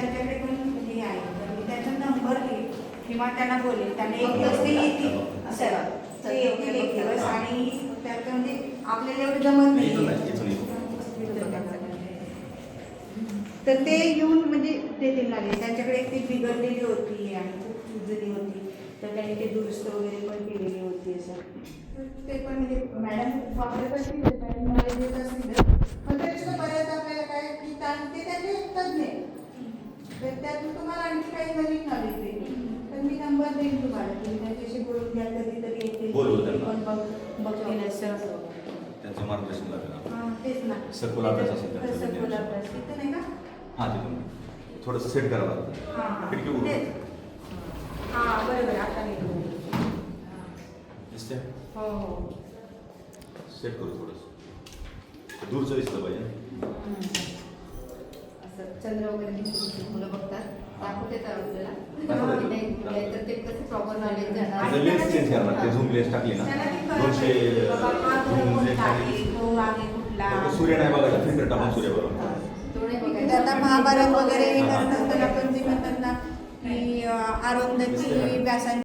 त्यांच्याकडे पण हे आहे. तर मी त्यांचा नंबर घेईल किंवा त्यांना बोलेल त्यांना एक दिवस ते येतील. असं ते येतील एक दिवस आणि त्याचं म्हणजे आपल्याला एवढं जमत नाही. तर ते येऊन म्हणजे देतील लागले त्यांच्याकडे एक ती बिघडलेली होती आणि खूप जुनी होती. तर त्यांनी ते दुरुस्त वगैरे पण केलेली होती असं. ते पण म्हणजे मॅडम वापरत असतील मॅडम नॉलेज देत असतील. पण त्याच्यात बऱ्याच आपल्याला काय की ते त्याचे तज्ञ आहेत. तर त्यातून तुम्हाला आणखी काही नवीन नॉलेज देईल तर मी नंबर देईन तुम्हाला तुम्ही त्यांच्याशी बोलून घ्या कधीतरी येतील. बोलवू ते त्यांना. पण बघ बघतील असं त्यांचं मार्गदर्शन लागेल हां तेच ना. सखोल अभ्यास असेल त्यांचा. अभ्यास तिथं नाही का? हां तिथून थोडंसं सेट करावं लागतं हां हां. खिडकी उघडू. तेच. हां बरोबर आता मी दिसते हो हो. सेट करू थोडंसं. दूरचं दिसलं पाहिजे चंद्र वगैरे दिसतो मुलं बघतात. दाखवते तर आपल्याला. नाही तर ते कसं प्रॉपर नॉलेज चेंज झूम टाकली ना. दोनशे हा झूम टाकली. सूर्य नाही बघायचा फिल्टर टाकून सूर्य बघा आता महाभारत वगैरे हे करत असताना पण ते म्हणतात ना की अरुंधती व्यासांची